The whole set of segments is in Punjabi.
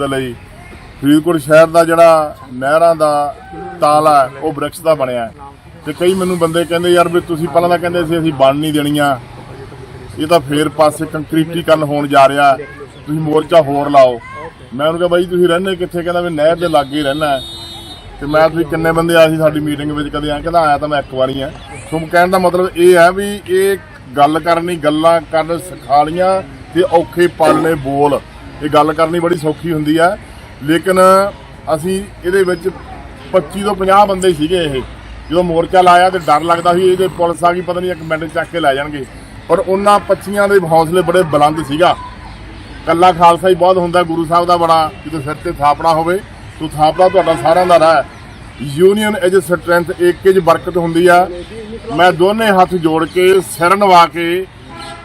ਦੇ ਲਈ ਫਰੀਦਕੋਟ ਸ਼ਹਿਰ ਦਾ ਜਿਹੜਾ ਨਹਿਰਾਂ ਦਾ ਤਾਲ ਉਹ ਬ੍ਰਿਕਸ ਦਾ ਬਣਿਆ ਹੈ। ਤੇ ਕਈ ਮੈਨੂੰ ਬੰਦੇ ਕਹਿੰਦੇ, ਯਾਰ ਵੀ ਤੁਸੀਂ ਪਹਿਲਾਂ ਤਾਂ ਕਹਿੰਦੇ ਸੀ ਅਸੀਂ ਬਣ ਨਹੀਂ ਦੇਣੀਆਂ। ਇਹ ਤਾਂ ਫੇਰ ਪਾਸੇ ਕੰਕਰੀਟੀਕਰਨ ਹੋਣ ਜਾ ਰਿਹਾ ਤੁਸੀਂ ਮੋਰਚਾ ਹੋਰ ਲਾਓ। ਮੈਂ ਉਹਨੂੰ ਕਿਹਾ, ਬਾਈ, ਤੁਸੀਂ ਰਹਿੰਦੇ ਕਿੱਥੇ? ਕਹਿੰਦਾ ਵੀ ਨਹਿਰ ਦੇ ਲਾਗੇ ਹੀ ਰਹਿਣਾ ਤੇ ਮੈਂ ਤੁਸੀਂ ਕਿੰਨੇ ਬੰਦੇ ਆਏ ਸੀ ਸਾਡੀ ਮੀਟਿੰਗ ਵਿੱਚ, ਕਦੇ ਆ ਕਹਿੰਦਾ, ਆਇਆ ਤਾਂ ਮੈਂ ਇੱਕ ਵਾਰੀ ਆ ਸੋ ਕਹਿਣ ਦਾ ਮਤਲਬ ਇਹ ਹੈ ਵੀ ਇਹ ਗੱਲ ਕਰਨੀ, ਗੱਲਾਂ ਕਰਨ ਸਿਖਾਲੀਆਂ ਤੇ ਔਖੇ ਪਲਨੇ ਬੋਲ। ਇਹ ਗੱਲ ਕਰਨੀ ਬੜੀ ਸੌਖੀ ਹੁੰਦੀ ਹੈ ਲੇਕਿਨ ਅਸੀਂ ਇਹਦੇ ਵਿੱਚ 25 ਤੋਂ 50 ਬੰਦੇ ਸੀਗੇ ਇਹ। ਜਦੋਂ ਮੋਰਚਾ ਲਾਇਆ ਤੇ ਡਰ ਲੱਗਦਾ ਸੀ, ਇਹਦੇ ਪੁਲਿਸ ਆ ਗਈ, ਪਤਾ ਨਹੀਂ ਇੱਕ ਮਿੰਟ ਚੱਕ ਕੇ ਲੈ ਜਾਣਗੇ। ਪਰ ਉਹਨਾਂ 25 ਦੇ ਹੌਸਲੇ ਬੜੇ ਬੁਲੰਦ ਸੀਗਾ। ਕੱਲਾ ਖਾਲਸਾ ਹੀ ਬਹੁਤ ਹੁੰਦਾ, ਗੁਰੂ ਸਾਹਿਬ ਦਾ ਬੜਾ ਜਦੋਂ ਸਿਰ ਤੇ ਥਾਪੜਾ ਹੋਵੇ, ਤੋ ਥਾਪੜਾ ਤੁਹਾਡਾ ਸਾਰਿਆਂ ਦਾ ਰਾਹ ਯੂਨੀਅਨ ਇਜ਼ ਸਟਰੈਂਥ ਏਕੇ 'ਚ ਬਰਕਤ ਹੁੰਦੀ ਆ। ਮੈਂ ਦੋਨੇ ਹੱਥ ਜੋੜ ਕੇ ਸਿਰ ਨਵਾ ਕੇ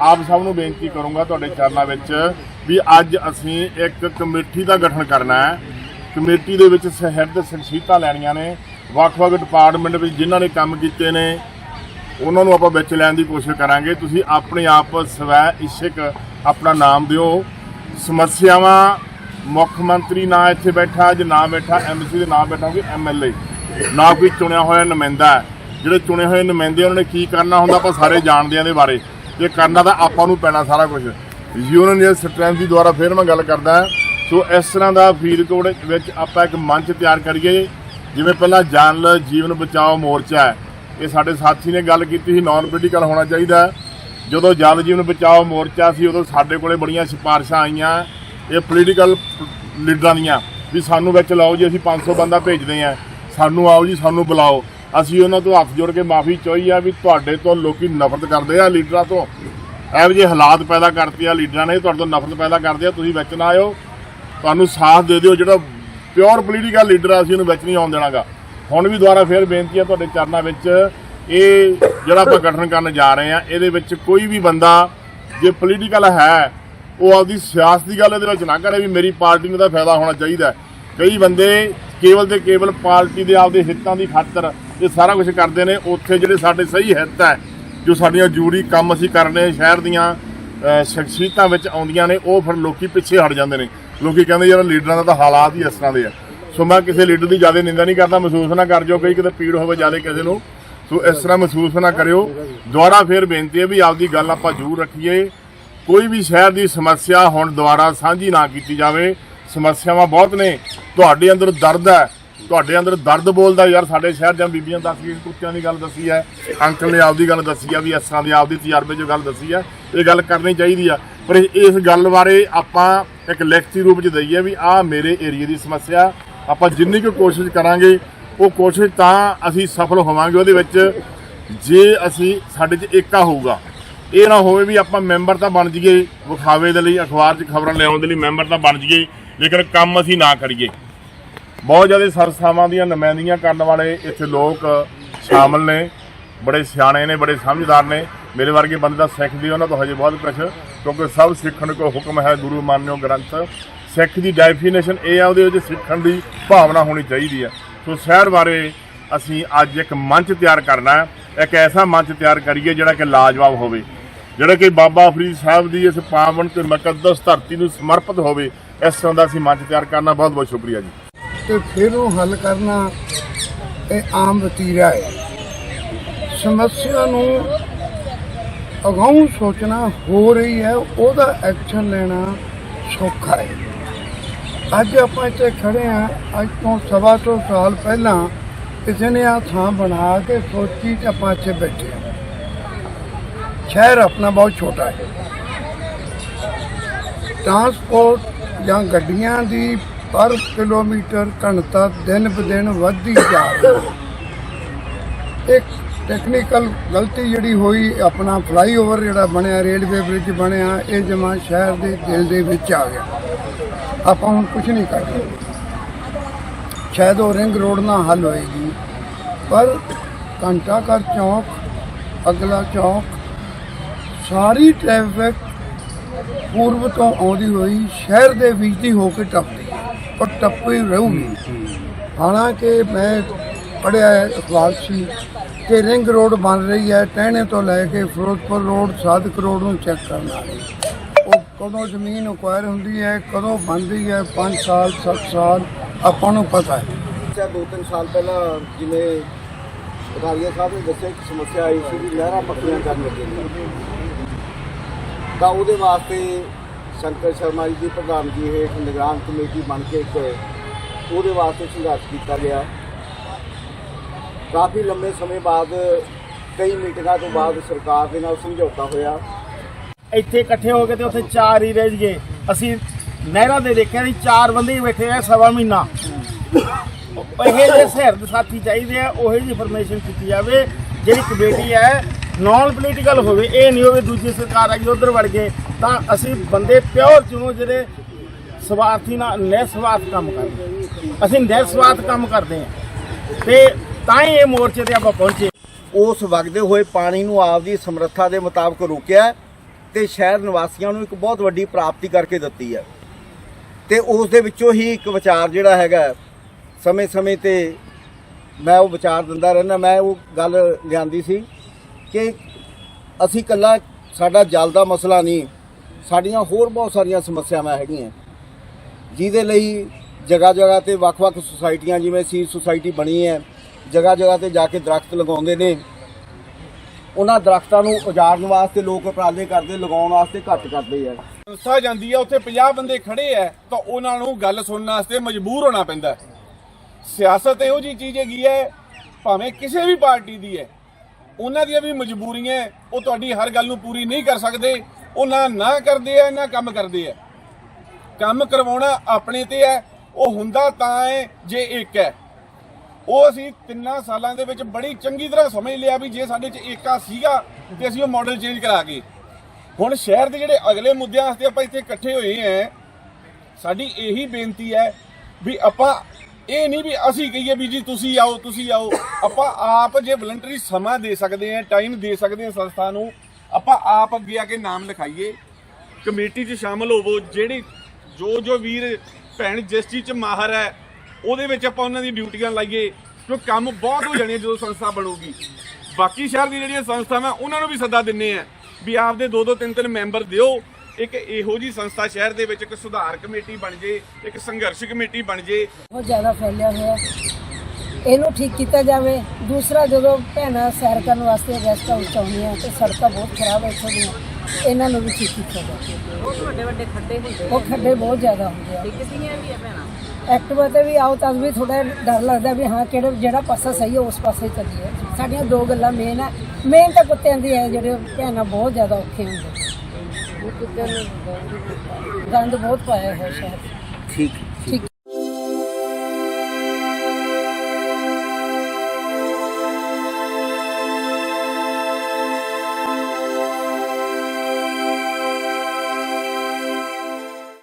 ਆਪ ਸਭ ਨੂੰ ਬੇਨਤੀ ਕਰੂੰਗਾ ਤੁਹਾਡੇ ਚਰਨਾਂ ਵਿੱਚ ਵੀ ਅੱਜ ਅਸੀਂ ਇੱਕ ਕਮੇਟੀ ਦਾ ਗਠਨ ਕਰਨਾ ਹੈ। ਕਮੇਟੀ ਦੇ ਵਿੱਚ ਸਹਿਰਦ ਸ਼ਖਸੀਅਤਾਂ ਲੈਣੀਆਂ ਨੇ। ਵੱਖ-ਵੱਖ ਡਿਪਾਰਟਮੈਂਟ ਵਿੱਚ ਜਿਨ੍ਹਾਂ ਨੇ ਕੰਮ ਕੀਤੇ ਨੇ, ਉਹਨਾਂ ਨੂੰ ਆਪਾਂ ਵਿੱਚ ਲੈਣ ਦੀ ਕੋਸ਼ਿਸ਼ ਕਰਾਂਗੇ। ਤੁਸੀਂ ਆਪਣੇ ਆਪ ਸਵੈ ਇਸ਼ਕ ਆਪਣਾ ਨਾਮ ਦਿਓ। ਸਮੱਸਿਆਵਾਂ, ਮੁੱਖ ਮੰਤਰੀ ਨਾ ਇੱਥੇ ਬੈਠਾ ਜੇ ਨਾ ਬੈਠਾ ਐਮਸੀ ਦੇ ਨਾ ਬੈਠਾ, ਕੋਈ ਐਮਐਲਏ ਨਾ ਕੋਈ ਚੁਣਿਆ ਹੋਇਆ ਨੁਮਾਇੰਦਾ ਜਿਹੜੇ ਚੁਣੇ ਹੋਏ ਨੁਮਾਇੰਦੇ, ਉਹਨਾਂ ਨੇ ਕੀ ਕਰਨਾ ਹੁੰਦਾ, ਆਪਾਂ ਸਾਰੇ ਜਾਣਦੇ ਹਾਂ ਦੇ ਬਾਰੇ। ਤੇ ਕਰਨਾ ਤਾਂ ਆਪਾਂ ਨੂੰ ਪੈਣਾ ਸਾਰਾ ਕੁਝ ਯੂਨੀਅਨ ਸਟਰੈਂਥ ਦੀ ਦੁਆਰਾ ਫਿਰ ਮੈਂ ਗੱਲ ਕਰਦਾ ਸੋ ਇਸ ਤਰ੍ਹਾਂ ਦਾ ਫਰੀਦਕੋਟ ਵਿੱਚ ਆਪਾਂ ਇੱਕ ਮੰਚ ਤਿਆਰ ਕਰੀਏ। ਜਿਵੇਂ ਪਹਿਲਾਂ ਜਨ ਜੀਵਨ ਬਚਾਓ ਮੋਰਚਾ ਹੈ। ਇਹ ਸਾਡੇ ਸਾਥੀ ਨੇ ਗੱਲ ਕੀਤੀ ਸੀ ਨਾਨ ਪੋਲੀਟੀਕਲ ਹੋਣਾ ਚਾਹੀਦਾ ਜਦੋਂ ਜਲ ਜੀਵਨ ਬਚਾਓ ਮੋਰਚਾ ਸੀ, ਉਦੋਂ ਸਾਡੇ ਕੋਲੇ ਬੜੀਆਂ ਸਿਫਾਰਸ਼ਾਂ ਆਈਆਂ। ਇਹ ਪੋਲੀਟੀਕਲ ਲੀਡਰਾਂ ਦੀਆਂ ਵੀ ਸਾਨੂੰ ਵਿੱਚ ਲਾਓ ਜੀ, ਅਸੀਂ 500 ਬੰਦਾ ਭੇਜਦੇ ਆਂ ਸਾਨੂੰ ਆਓ ਜੀ, ਸਾਨੂੰ ਬੁਲਾਓ। ਅਸੀਂ ਉਹਨਾਂ ਤੋਂ ਹੱਥ ਜੋੜ ਕੇ ਮਾਫੀ ਚਾਹੀ ਆ ਵੀ ਤੁਹਾਡੇ ਤੋਂ ਲੋਕੀ ਨਫ਼ਰਤ ਕਰਦੇ ਆ ਲੀਡਰਾਂ ਤੋਂ। ਇਹੋ ਜਿਹੇ ਹਾਲਾਤ ਪੈਦਾ ਕਰਤੇ ਆ ਲੀਡਰਾਂ ਨੇ, ਤੁਹਾਡੇ ਤੋਂ ਨਫ਼ਰਤ ਪੈਦਾ ਕਰਦੇ ਆ, ਤੁਸੀਂ ਵਿੱਚ ਨਾ ਆਇਓ। ਤੁਹਾਨੂੰ ਸਾਥ ਦੇ ਦਿਓ, ਜਿਹੜਾ ਪਿਓਰ ਪੋਲੀਟੀਕਲ ਲੀਡਰ ਆ, ਅਸੀਂ ਉਹਨੂੰ ਵਿੱਚ ਨਹੀਂ ਆਉਣ ਦੇਣਾਗਾ। ਹੁਣ ਵੀ ਦੁਬਾਰਾ ਫੇਰ ਬੇਨਤੀ ਆ ਤੁਹਾਡੇ ਚਰਨਾਂ ਵਿੱਚ, ਇਹ ਜਿਹੜਾ ਆਪਾਂ ਗਠਨ ਕਰਨ ਜਾ ਰਹੇ ਆ, ਇਹਦੇ ਵਿੱਚ ਕੋਈ ਵੀ ਬੰਦਾ ਜੇ ਪੋਲੀਟੀਕਲ ਹੈ, ਉਹ ਆਪਦੀ ਸਿਆਸਤ ਦੀ ਗੱਲ ਇਹਦੇ ਵਿੱਚ ਨਾ ਕਰੇ ਵੀ ਮੇਰੀ ਪਾਰਟੀ ਨੂੰ ਤਾਂ ਫਾਇਦਾ ਹੋਣਾ ਚਾਹੀਦਾ ਕਈ ਬੰਦੇ ਕੇਵਲ ਤੇ ਕੇਵਲ ਪਾਰਟੀ ਦੇ ਆਪਦੇ ਹਿੱਤਾਂ ਦੀ ਖਾਤਰ ਇਹ ਸਾਰਾ ਕੁਝ ਕਰਦੇ ਨੇ, ਉੱਥੇ ਜਿਹੜੇ ਸਾਡੇ ਸਹੀ ਹਿੱਤ ਹੈ, ਜੋ ਸਾਡੀਆਂ ਜ਼ਰੂਰੀ ਕੰਮ ਅਸੀਂ ਕਰਨੇ ਸ਼ਹਿਰ ਦੀਆਂ ਸ਼ਖਸੀਅਤਾਂ ਵਿੱਚ ਆਉਂਦੀਆਂ ਨੇ, ਉਹ ਫਿਰ ਲੋਕੀ ਪਿੱਛੇ ਹਟ ਜਾਂਦੇ ਨੇ। ਲੋਕੀ ਕਹਿੰਦੇ ਯਾਰ ਲੀਡਰਾਂ ਦਾ ਤਾਂ ਹਾਲਾਤ ਹੀ ਇਸ ਤਰ੍ਹਾਂ ਦੇ ਆ। ਸੋ ਮੈਂ ਕਿਸੇ ਲੀਡਰ ਦੀ ਜ਼ਿਆਦਾ ਨਿੰਦਾ ਨਹੀਂ ਕਰਦਾ, ਮਹਿਸੂਸ ਨਾ ਕਰ ਜੋ ਕਈ ਕਿਤੇ ਪੀੜ ਹੋਵੇ ਜ਼ਿਆਦਾ ਕਿਸੇ ਨੂੰ। ਸੋ ਇਸ ਤਰ੍ਹਾਂ ਮਹਿਸੂਸ ਨਾ ਕਰਿਓ। ਦੁਬਾਰਾ ਫੇਰ ਬੇਨਤੀ ਹੈ ਵੀ ਆਪਦੀ ਗੱਲ ਆਪਾਂ ਜ਼ਰੂਰ ਰੱਖੀਏ। ਕੋਈ ਵੀ ਸ਼ਹਿਰ ਦੀ ਸਮੱਸਿਆ ਹੁਣ ਦੁਬਾਰਾ ਸਾਂਝੀ ਨਾ ਕੀਤੀ ਜਾਵੇ। ਸਮੱਸਿਆਵਾਂ ਬਹੁਤ ਨੇ। ਤੁਹਾਡੇ ਅੰਦਰ ਦਰਦ ਹੈ। ਤੁਹਾਡੇ ਅੰਦਰ ਦਰਦ ਬੋਲਦਾ ਯਾਰ, ਸਾਡੇ ਸ਼ਹਿਰ ਜਾਂ ਬੀਬੀਆਂ ਦੱਸ ਗਈ ਕੁੱਤਿਆਂ ਦੀ ਗੱਲ ਦੱਸੀ ਹੈ। ਅੰਕਲ ਨੇ ਆਪਦੀ ਗੱਲ ਦੱਸੀ ਆ ਵੀ ਇਸ ਤਰ੍ਹਾਂ ਦੀ ਆਪਦੀ ਤਜਰਬੇ 'ਚ ਗੱਲ ਦੱਸੀ ਆ। ਇਹ ਗੱਲ ਕਰਨੀ ਚਾਹੀਦੀ ਆ। ਪਰ ਇਸ ਗੱਲ ਬਾਰੇ ਆਪਾਂ ਇੱਕ ਲਿਖਤੀ ਰੂਪ 'ਚ ਦਈਏ ਵੀ ਆਹ ਮੇਰੇ ਏਰੀਆ ਦੀ ਸਮੱਸਿਆ। ਆਪਾਂ ਜਿੰਨੀ ਕੁ ਕੋਸ਼ਿਸ਼ ਕਰਾਂਗੇ, ਉਹ ਕੋਸ਼ਿਸ਼ ਤਾਂ ਅਸੀਂ ਸਫਲ ਹੋਵਾਂਗੇ ਉਹਦੇ ਵਿੱਚ। ਜੇ ਅਸੀਂ ਸਾਡੇ 'ਚ ਏਕਾ ਹੋਊਗਾ, ਇਹ ਨਾ ਹੋਵੇ ਵੀ ਆਪਾਂ ਮੈਂਬਰ ਤਾਂ ਬਣ ਜਾਈਏ, ਵਿਖਾਵੇ ਦੇ ਲਈ, ਅਖਬਾਰ 'ਚ ਖਬਰਾਂ ਲਿਆਉਣ ਦੇ ਲਈ ਮੈਂਬਰ ਤਾਂ ਬਣ ਜਾਈਏ। ਲੇਕਿਨ ਕੰਮ ਅਸੀਂ ਨਾ ਕਰੀਏ। ਬਹੁਤ ਜ਼ਿਆਦਾ ਸਰਸਾਵਾਂ ਦੀਆਂ ਨੁਮਾਇੰਦੀਆਂ ਕਰਨ ਵਾਲੇ ਇੱਥੇ ਲੋਕ ਸ਼ਾਮਲ ਨੇ। ਬੜੇ ਸਿਆਣੇ ਨੇ, ਬੜੇ ਸਮਝਦਾਰ ਨੇ। ਮੇਰੇ ਵਰਗੇ ਬੰਦੇ ਦਾ ਸਿੱਖ ਦੀ ਉਹਨਾਂ ਤੋਂ ਹਜੇ ਬਹੁਤ ਕੁਛ, ਕਿਉਂਕਿ ਸਭ ਸਿੱਖਣ ਕੋ ਹੁਕਮ ਹੈ, ਗੁਰੂ ਮਾਨਿਓ ਗ੍ਰੰਥ। ਸਿੱਖ ਦੀ ਡੈਫੀਨੇਸ਼ਨ ਇਹ ਆ, ਉਹਦੇ ਵਿੱਚ ਸਿੱਖਣ ਦੀ ਭਾਵਨਾ ਹੋਣੀ ਚਾਹੀਦੀ ਹੈ ਸੋ ਸ਼ਹਿਰ ਬਾਰੇ ਅਸੀਂ ਅੱਜ ਇੱਕ ਮੰਚ ਤਿਆਰ ਕਰਨਾ ਹੈ। ਇੱਕ ਐਸਾ ਮੰਚ ਤਿਆਰ ਕਰੀਏ ਜਿਹੜਾ ਕਿ ਲਾਜਵਾਬ ਹੋਵੇ। ਜਿਹੜਾ ਕਿ ਬਾਬਾ ਫਰੀਦ ਸਾਹਿਬ ਦੀ ਇਸ ਪਾਵਨ ਤੇ ਮੁਕੱਦਸ ਧਰਤੀ ਨੂੰ ਸਮਰਪਿਤ ਹੋਵੇ। ਇਸ ਤਰ੍ਹਾਂ ਦਾ ਅਸੀਂ ਮੰਚ ਤਿਆਰ ਕਰਨਾ, ਬਹੁਤ ਬਹੁਤ ਸ਼ੁਕਰੀਆ ਜੀ। ਤੇ ਫਿਰ ਉਹ ਹੱਲ ਕਰਨਾ ਇਹ ਆਮ ਵਤੀਰਾ ਹੈ। ਸਮੱਸਿਆ ਨੂੰ ਅਗਾਊਂ ਸੋਚਣਾ ਹੋ ਰਹੀ ਹੈ, ਉਹਦਾ ਐਕਸ਼ਨ ਲੈਣਾ ਸੌਖਾ ਹੈ। ਅੱਜ ਆਪਾਂ ਇੱਥੇ ਖੜੇ ਆ ਅੱਜ ਤੋਂ ਸਵਾ ਸੌ ਸਾਲ ਪਹਿਲਾਂ ਕਿਸੇ ਨੇ ਆ ਥਾਂ ਬਣਾ ਕੇ ਸੋਚੀ ਤੇ ਆਪਾਂ ਇੱਥੇ ਬੈਠੇ ਹਾਂ। ਸ਼ਹਿਰ ਆਪਣਾ ਬਹੁਤ ਛੋਟਾ ਹੈ। ਟਰਾਂਸਪੋਰਟ ਜਾਂ ਗੱਡੀਆਂ ਦੀ ਪਰ ਕਿਲੋਮੀਟਰ ਘਣਤਾ ਦਿਨ ਬ ਦਿਨ ਵੱਧਦੀ ਜਾ ਰਹੀ ਹੈ। ਇੱਕ ਟੈਕਨੀਕਲ ਗਲਤੀ ਜਿਹੜੀ ਹੋਈ, ਆਪਣਾ ਫਲਾਈਓਵਰ ਜਿਹੜਾ ਬਣਿਆ ਰੇਲਵੇ ਬ੍ਰਿਜ ਬਣਿਆ, ਇਹ ਜਮਾ ਸ਼ਹਿਰ ਦੇ ਦਿਲ ਦੇ ਵਿੱਚ ਆ ਗਿਆ। ਆਪਾਂ ਹੁਣ ਕੁਝ ਨਹੀਂ ਕਰ ਸਕਦੇ। ਸ਼ਾਇਦ ਉਹ ਰਿੰਗ ਰੋਡ ਨਾਲ ਹੱਲ ਹੋਏਗੀ। ਪਰ ਘੰਟਾ ਘਰ ਚੌਕ, ਅਗਲਾ ਚੌਕ, ਸਾਰੀ ਟ੍ਰੈਫਿਕ ਪੂਰਬ ਤੋਂ ਆਉਂਦੀ ਹੋਈ ਸ਼ਹਿਰ ਦੇ ਵਿੱਚ ਦੀ ਹੋ ਕੇ ਟੱਪਦੀ ਔਰ ਟੱਪੀ ਰਹੂਗੀ। ਹਾਲਾਂਕਿ ਮੈਂ ਪੜਿਆ ਹੈ ਅਖਬਾਰ 'ਚ ਸੀ ਕਿ ਰਿੰਗ ਰੋਡ ਬਣ ਰਹੀ ਹੈ ਟਹਿਣੇ ਤੋਂ ਲੈ ਕੇ ਫਿਰੋਜ਼ਪੁਰ ਰੋਡ ਸਾਦਕ ਰੋਡ ਨੂੰ ਚੈੱਕ ਕਰਨ ਵਾਲੀ। ਉਹ ਕਦੋਂ ਜ਼ਮੀਨ ਅਕਵਾਇਰ ਹੁੰਦੀ ਹੈ ਕਦੋਂ ਬਣਦੀ ਹੈ 5 ਸਾਲ 7 ਸਾਲ ਆਪਾਂ ਨੂੰ ਪਤਾ ਹੈ। ਦੋ ਤਿੰਨ ਸਾਲ ਪਹਿਲਾਂ ਜਿਵੇਂ ਅਧਾਰੀਆ ਸਾਹਿਬ ਨੇ ਦੱਸਿਆ ਕਿ ਸਮੱਸਿਆ ਆਈ ਸੀ ਵੀ ਲਹਿਰਾਂ ਪੱਕੀਆਂ ਕਰਨ ਲੱਗੇ ਨੇ ਤਾਂ ਉਹਦੇ ਵਾਸਤੇ ਸ਼ੰਕਰ ਸ਼ਰਮਾ ਜੀ ਦੀ ਪ੍ਰਧਾਨਗੀ ਹੇਠ ਨਿਗਰਾਨ ਕਮੇਟੀ ਬਣ ਕੇ ਇੱਕ ਉਹਦੇ ਵਾਸਤੇ ਸੰਘਰਸ਼ ਕੀਤਾ ਗਿਆ। ਕਾਫੀ ਲੰਬੇ ਸਮੇਂ ਬਾਅਦ ਕਈ ਮੀਟਿੰਗਾਂ ਤੋਂ ਬਾਅਦ ਸਰਕਾਰ ਦੇ ਨਾਲ ਸਮਝੌਤਾ ਹੋਇਆ। ਇੱਥੇ ਇਕੱਠੇ ਹੋ ਕੇ ਤੇ ਉੱਥੇ ਚਾਰ ਹੀ ਰਹਿ ਗਏ। ਅਸੀਂ ਨਹਿਰਾਂ ਦੇ ਦੇਖਿਆ ਸੀ ਚਾਰ ਬੰਦੇ ਹੀ ਬੈਠੇ ਆ ਸਵਾ ਮਹੀਨਾ। ਇਹ ਜੇ ਸ਼ਹਿਰ ਸਾਥੀ ਚਾਹੀਦੇ ਆ, ਉਹੀ ਜੀ ਇਨਫੋਰਮੇਸ਼ਨ ਕੀਤੀ ਜਾਵੇ, ਜਿਹੜੀ ਕਮੇਟੀ ਹੈ ਨਾਨ ਪੋਲੀਟੀਕਲ ਹੋਵੇ, ਇਹ ਨਹੀਂ ਹੋਵੇ, ਦੂਜੀ ਸਰਕਾਰ ਆ ਗਈ, ਉਧਰ ਵੜ ਗਏ, ਤਾਂ ਅਸੀਂ ਬੰਦੇ ਪਿਓਰ ਚੁਣੋ ਜਿਹੜੇ ਸਵਾਰਥੀ ਨਾਲ ਨਿਸਵਾਰਥ ਕੰਮ ਕਰਦੇ ਅਸੀਂ ਨਿਸਵਾਰਥ ਕੰਮ ਕਰਦੇ ਹਾਂ ਤੇ ਤਾਂ ਹੀ ਇਹ ਮੋਰਚੇ ਤੇ ਆਪਾਂ ਪਹੁੰਚੇ। ਉਸ ਵਗਦੇ ਹੋਏ ਪਾਣੀ ਨੂੰ ਆਪਦੀ ਸਮਰੱਥਾ ਦੇ ਮੁਤਾਬਕ ਰੋਕਿਆ ਤੇ ਸ਼ਹਿਰ ਨਿਵਾਸੀਆਂ ਨੂੰ ਇੱਕ ਬਹੁਤ ਵੱਡੀ ਪ੍ਰਾਪਤੀ ਕਰਕੇ ਦਿੱਤੀ ਹੈ। ਤੇ ਉਸ ਦੇ ਵਿੱਚੋਂ ਹੀ ਇੱਕ ਵਿਚਾਰ ਜਿਹੜਾ ਹੈਗਾ, ਸਮੇਂ-ਸਮੇਂ ਤੇ ਮੈਂ ਉਹ ਵਿਚਾਰ ਦਿੰਦਾ ਰਹਿੰਦਾ, ਮੈਂ ਉਹ ਗੱਲ ਲਿਆਂਦੀ ਸੀ। ਕਿ ਅਸੀਂ ਕੱਲਾ ਸਾਡਾ ਜਲ ਦਾ ਮਸਲਾ ਨਹੀਂ, ਸਾਡੀਆਂ ਹੋਰ ਬਹੁਤ ਸਾਰੀਆਂ ਸਮੱਸਿਆਵਾਂ ਹੈਗੀਆਂ। ਜਿਹਦੇ ਲਈ ਜਗ੍ਹਾ ਜਗ੍ਹਾ ਤੇ ਵੱਖ-ਵੱਖ ਸੁਸਾਇਟੀਆਂ, ਜਿਵੇਂ ਸੀ ਸੁਸਾਇਟੀ ਬਣੀ ਹੈ ਜਗ੍ਹਾ ਜਗ੍ਹਾ ਤੇ ਜਾ ਕੇ ਦਰਖਤ ਲਗਾਉਂਦੇ ਨੇ। ਉਹਨਾਂ ਦਰਖਤਾਂ ਨੂੰ ਉਜਾੜਨ ਵਾਸਤੇ ਲੋਕ ਉਪਰਾਲੇ ਕਰਦੇ, ਲਗਾਉਣ ਵਾਸਤੇ ਘੱਟ ਕਰਦੇ ਆ। ਸੰਸਥਾ ਜਾਂਦੀ ਆ, ਉੱਥੇ 50 ਬੰਦੇ ਖੜੇ ਆ, ਤਾਂ ਉਹਨਾਂ ਨੂੰ ਗੱਲ ਸੁਣਨ ਵਾਸਤੇ ਮਜਬੂਰ ਹੋਣਾ ਪੈਂਦਾ। ਸਿਆਸਤ ਇਹੋ ਜੀ ਚੀਜ਼ ਹੈਗੀ ਹੈ, ਭਾਵੇਂ ਕਿਸੇ ਵੀ ਪਾਰਟੀ ਦੀ ਹੈ। ਉਹਨਾਂ ਦੀਆਂ ਵੀ ਮਜਬੂਰੀਆਂ ਉਹ ਤੁਹਾਡੀ ਹਰ ਗੱਲ ਨੂੰ ਪੂਰੀ ਨਹੀਂ ਕਰ ਸਕਦੇ, ਉਹ ਨਾ ਨਾ ਕਰਦੇ ਆ, ਨਾ ਕੰਮ ਕਰਦੇ ਆ। ਕੰਮ ਕਰਵਾਉਣਾ ਆਪਣੇ ਤੇ ਹੈ, ਉਹ ਹੁੰਦਾ ਤਾਂ ਹੈ, ਜੇ ਇੱਕ ਹੈ। ਉਹ ਅਸੀਂ ਤਿੰਨਾਂ ਸਾਲਾਂ ਦੇ ਵਿੱਚ ਬੜੀ ਚੰਗੀ ਤਰ੍ਹਾਂ ਸਮਝ ਲਿਆ ਵੀ ਜੇ ਸਾਡੇ 'ਚ ਏਕਾ ਸੀਗਾ, ਤੇ ਅਸੀਂ ਉਹ ਮਾਡਲ ਚੇਂਜ ਕਰਾ ਕੇ। ਹੁਣ ਸ਼ਹਿਰ ਦੇ ਜਿਹੜੇ ਅਗਲੇ ਮੁੱਦਿਆਂ ਵਾਸਤੇ ਆਪਾਂ ਇੱਥੇ ਇਕੱਠੇ ਹੋਏ ਆਂ ਸਾਡੀ ਇਹੀ ਬੇਨਤੀ ਹੈ ਵੀ ਆਪਾਂ ਇਹ ਨਹੀਂ ਵੀ ਅਸੀਂ ਕਹੀਏ ਵੀ ਜੀ ਤੁਸੀਂ ਆਓ ਤੁਸੀਂ ਆਓ। ਆਪਾਂ ਆਪ ਜੇ ਵਲੰਟਰੀ ਸਮਾਂ ਦੇ ਸਕਦੇ ਆ ਟਾਈਮ ਦੇ ਸਕਦੇ ਆ ਸੰਸਥਾ ਨੂੰ, ਆਪਾਂ ਆਪ ਅੱਗੇ ਆ ਕੇ ਨਾਮ ਲਿਖਾਈਏ। ਕਮੇਟੀ 'ਚ ਸ਼ਾਮਲ ਹੋਵੋ, ਜਿਹੜੀ ਜੋ ਜੋ ਵੀਰ ਭੈਣ ਜਿਸ ਚੀਜ਼ 'ਚ ਮਾਹਰ ਹੈ, ਉਹਦੇ ਵਿੱਚ ਆਪਾਂ ਉਹਨਾਂ ਦੀ ਡਿਊਟੀਆਂ ਲਾਈਏ, ਕਿਉਂ ਕੰਮ ਬਹੁਤ ਹੋ ਜਾਣੇ ਜਦੋਂ ਸੰਸਥਾ ਬਣੂਗੀ। ਬਾਕੀ ਸ਼ਹਿਰ ਦੀ ਜਿਹੜੀਆਂ ਸੰਸਥਾਵਾਂ, ਉਹਨਾਂ ਨੂੰ ਵੀ ਸੱਦਾ ਦਿੰਨੇ ਆ ਵੀ ਆਪਦੇ ਦੋ ਦੋ, ਤਿੰਨ ਤਿੰਨ ਮੈਂਬਰ ਦਿਓ। ਇੱਕ ਇਹੋ ਜੀ ਸੰਸਥਾ ਸ਼ਹਿਰ ਦੇ ਵਿੱਚ ਇੱਕ ਸੁਧਾਰ ਕਮੇਟੀ ਬਣ ਜੇ ਇੱਕ ਸੰਘਰਸ਼ ਕਮੇਟੀ ਬਣ ਜੇ। ਬਹੁਤ ਜ਼ਿਆਦਾ ਫੈਲਿਆ ਹੋਇਆ। ਇਹਨੂੰ ਠੀਕ ਕੀਤਾ ਜਾਵੇ। ਦੂਸਰਾ ਜਦੋਂ ਭੈਣਾਂ ਸੈਰ ਕਰਨ ਵਾਸਤੇ ਗੈਸਟ ਹਾਊਸ ਆਉਂਦੀਆਂ ਤੇ ਸੜਕਾਂ ਬਹੁਤ ਖਰਾਬ ਇੱਥੋਂ ਦੀਆਂ ਇਹਨਾਂ ਨੂੰ ਵੀ ਠੀਕ ਕੀਤਾ ਜਾਵੇ। ਬਹੁਤ ਵੱਡੇ ਵੱਡੇ ਖੱਡੇ ਹੁੰਦੇ ਉਹ ਖੱਡੇ ਬਹੁਤ ਜ਼ਿਆਦਾ ਹੁੰਦੇ ਆ। ਡਿੱਗਦੀਆਂ ਵੀ ਆ ਭੈਣਾਂ। ਐਕਟਿਵਾ ਤੇ ਵੀ ਆਓ ਤਾਂ ਵੀ ਥੋੜਾ ਡਰ ਲੱਗਦਾ ਵੀ ਹਾਂ ਕਿਹੜੇ ਜਿਹੜਾ ਪਾਸਾ ਸਹੀ ਹੈ ਉਸ ਪਾਸੇ ਚੱਲੀਏ। ਸਾਡੀਆਂ ਦੋ ਗੱਲਾਂ ਮੇਨ ਆ। ਮੇਨ ਤਾਂ ਕੁੱਤਿਆਂ ਦੀ ਹੈ ਜਿਹੜੇ ਭੈਣਾਂ ਬਹੁਤ ਜ਼ਿਆਦਾ ਔਖੇ ਹੁੰਦੇ ਗੰਦ ਬਹੁਤ ਪਾਇਆ ਹੋਇਆ ਸ਼ਹਿਰ। ਠੀਕ। ਠੀਕ।